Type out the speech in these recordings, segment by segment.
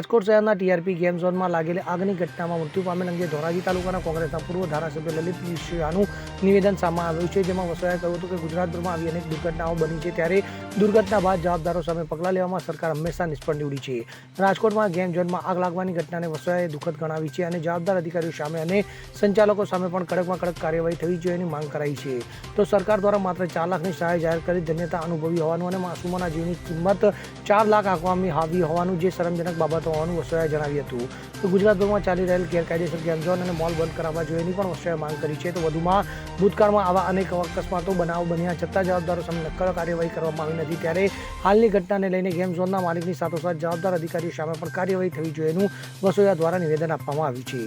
રાજકોટ શહેરના TRP game ઝોનમાં લાગેલી આગની ઘટનામાં મૃત્યુ પામેલ અંગે ધોરાજી તાલુકાના કોંગ્રેસના પૂર્વ ધારાસભ્ય લલિત વિશિયાનું નિવેદન સામે આવ્યું છે, જેમાં વસોયાએ કહ્યું હતું કે ગુજરાતભરમાં આવી અનેક દુર્ઘટનાઓ બની છે, ત્યારે દુર્ઘટના બાદ જવાબદારો સામે પગલાં લેવામાં સરકાર હંમેશા નિષ્ફળ નીવડી છે. રાજકોટમાં ગેમ ઝોનમાં આગ લાગવાની ઘટનાને વસવાએ દુઃખદ ગણાવી છે અને જવાબદાર અધિકારીઓ સામે અને સંચાલકો સામે પણ કડકમાં કડક કાર્યવાહી થવી જોઈએની માંગ કરાઈ છે. તો સરકાર દ્વારા માત્ર ચાર લાખની સહાય જાહેર કરી ધન્યતા અનુભવી હોવાનું અને માસુમોના જીવની કિંમત ચાર લાખ આંકવામાં આવી હોવાનું જે શરમજનક બાબત હોવાનું વસવાએ જણાવ્યું હતું. તો ગુજરાતભરમાં ચાલી રહેલ ગેરકાયદેસર ગેમઝોન અને મોલ બંધ કરાવવા જોઈએની પણ વસવાએ માંગ કરી છે. તો વધુમાં ભૂતકાળમાં આવા અનેક અકસ્માતો, બનાવ બન્યા છતાં જવાબદારો સામે નક્કર કાર્યવાહી કરવામાં આવી નથી. ત્યારે હાલની ઘટનાને લઈને ગેમ ઝોનના માલિકની સાથોસાથ જવાબદાર અધિકારીઓ સામે પણ કાર્યવાહી થવી જોઈએનું વસોયા દ્વારા નિવેદન આપવામાં આવ્યું છે.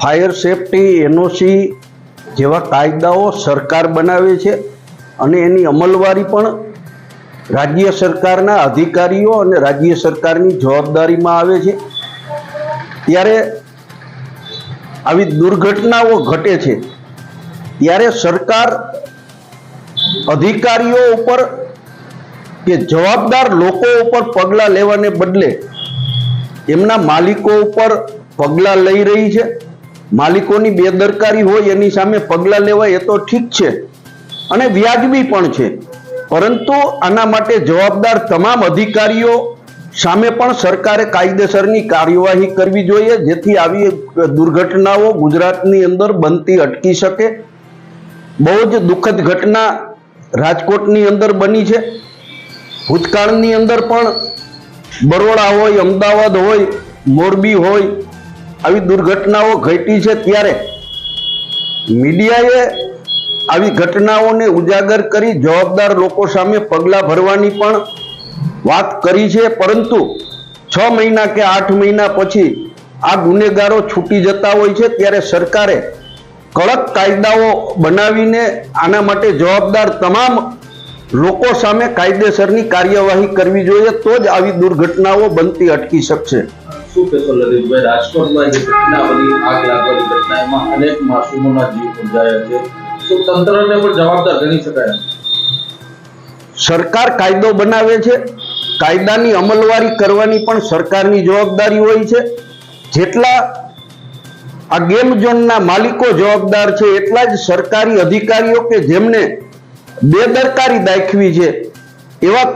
ફાયર સેફટી એનઓસી જેવા કાયદાઓ સરકાર બનાવે છે અને એની અમલવારી પણ રાજ્ય સરકારના અધિકારીઓ અને રાજ્ય સરકારની જવાબદારીમાં આવે છે. ત્યારે આવી દુર્ઘટનાઓ ઘટે છે. ત્યારે સરકાર અધિકારીઓ ઉપર કે જવાબદાર લોકો ઉપર પગલાં લેવાને બદલે એમના માલિકો ઉપર પગલાં લઈ રહી છે. માલિકોની બેદરકારી હોય એની સામે પગલાં લેવાય એ તો ઠીક છે. અને વ્યાજબી પણ છે. પરંતુ આના માટે જવાબદાર તમામ અધિકારીઓ સામે પણ સરકારે કાયદેસરની કાર્યવાહી કરવી જોઈએ, જેથી આવી દુર્ઘટનાઓ ગુજરાતની અંદર બનતી અટકી શકે. બહુ જ દુઃખદ ઘટના રાજકોટની અંદર બની છે. ભૂતકાળની અંદર પણ બરોડા હોય, અમદાવાદ હોય, મોરબી હોય, આવી દુર્ઘટનાઓ ઘટી છે ત્યારે. મીડિયાએ આવી ઘટનાઓને ઉજાગર કરી જવાબદાર લોકો સામે પગલાં ભરવાની પણ વાત કરી છે, પરંતુ છ મહિના કે આઠ મહિના પછી આ ગુનેગારો છૂટી જતા હોય છે, ત્યારે સરકારે કડક કાયદાઓ બનાવીને આના માટે જવાબદાર તમામ લોકો સામે કાયદેસરની કાર્યવાહી કરવી જોઈએ, તો જ આવી દુર્ઘટનાઓ બનતી અટકી શકશે. રાજકોટમાં જે ઘટના બની, આગ લાગવાની ઘટના અનેક માસૂમોના જીવ ગુંજાયા છે. તંત્રને પણ જવાબદાર ગણી શકાય. સરકાર કાયદો બનાવે છે. કાયદાની અમલવારી કરવાની પણ સરકારની જવાબદારી હોય છે. જેટલા આ ગેમ ઝોનના માલિકો જવાબદાર છે, એટલા જ સરકારી અધિકારીઓ કે જેમને બેદરકારી દાખવી છે, એવા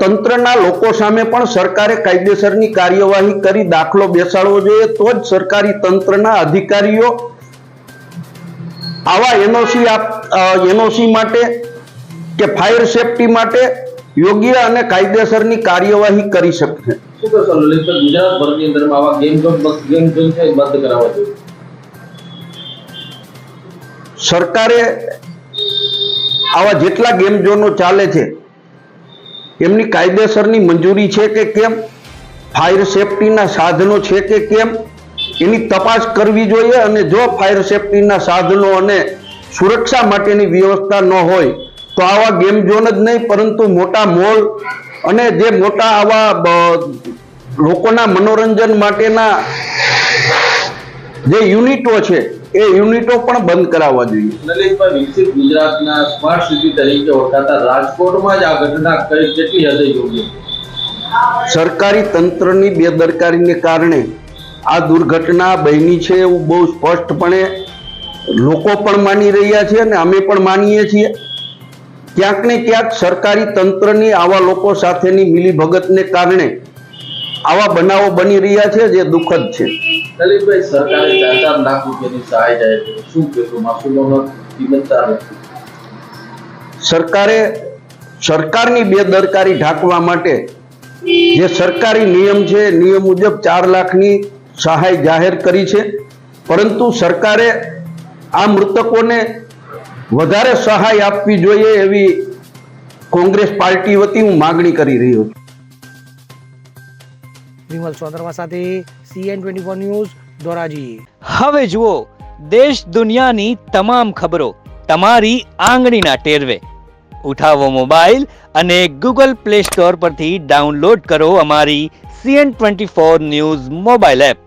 તંત્રના લોકો સામે પણ સરકારે કાયદેસરની કાર્યવાહી કરી, દાખલો બેસાડવો જોઈએ, તો જ સરકારી તંત્રના અધિકારીઓ આવા એનઓસી એનઓસી માટે કે ફાયર સેફટી માટે યોગ્ય અને કાયદેસરની કાર્યવાહી કરી શકશે. શું કહેશો લલિતભાઈ ગુજરાતભરની અંદરમાં આવા ગેમ ઝોન ગેમ ઝોન છે બંધ કરાવવા જોઈએ? સરકારે આવા જેટલા ગેમ ઝોનો ચાલે છે એમની કાયદેસરની મંજૂરી છે કે કેમ? ફાયર સેફટીના સાધનો છે કે કેમ? એની તપાસ કરવી જોઈએ અને જો ફાયર સેફટીના સાધનો અને સુરક્ષા માટેની વ્યવસ્થા ન હોય તો આવા ગેમ ઝોન જ નહીં પરંતુ મોટા મોલ અને જે મોટા આવા લોકોના મનોરંજન માટેના જે યુનિટો છે એ યુનિટો પણ બંધ કરાવવા જોઈએ. લલિતભાઈ વિકસિત ગુજરાતના સ્માર્ટ સિટી તરીકે ઓળખાતા રાજકોટમાં જ આ ઘટના કઈ કેટલી હદે યોગ્ય? સરકારી તંત્રની બેદરકારીને કારણે આ દુર્ઘટના બની છે એવું બહુ સ્પષ્ટપણે લોકો પણ માની રહ્યા છે અને અમે પણ માનીએ છીએ. ક્યાંક ને ક્યાંક સરકારી તંત્રની આવા લોકો સાથેની મિલીભગતને કારણે આવા બનાવો બની રહ્યા છે જે દુઃખદ છે. સરકારે ચાર ચાર લાખ રૂપિયાની સહાય જાહેર શું કહેશો માસૂમોનો કિંમત સરકારે સરકારની બેદરકારી ઢાંકવા માટે જે સરકારી નિયમ છે નિયમ મુજબ ચાર લાખની સહાય જાહેર કરી છે. પરંતુ સરકારે આ મૃતકોને વધારે સહાય આપવી જોઈએ એવી કોંગ્રેસ પાર્ટી વતી હું માગણી કરી રહ્યો છું. વિમલ સોંદરવા સાથે CN twenty four news Dhoraji. હવે જુઓ દેશ દુનિયાની તમામ ખબરો તમારી આંગળીના ટેરવે. ઉઠાવો મોબાઈલ અને ગૂગલ પ્લે સ્ટોર પરથી ડાઉનલોડ કરો અમારી CN twenty four news mobile app.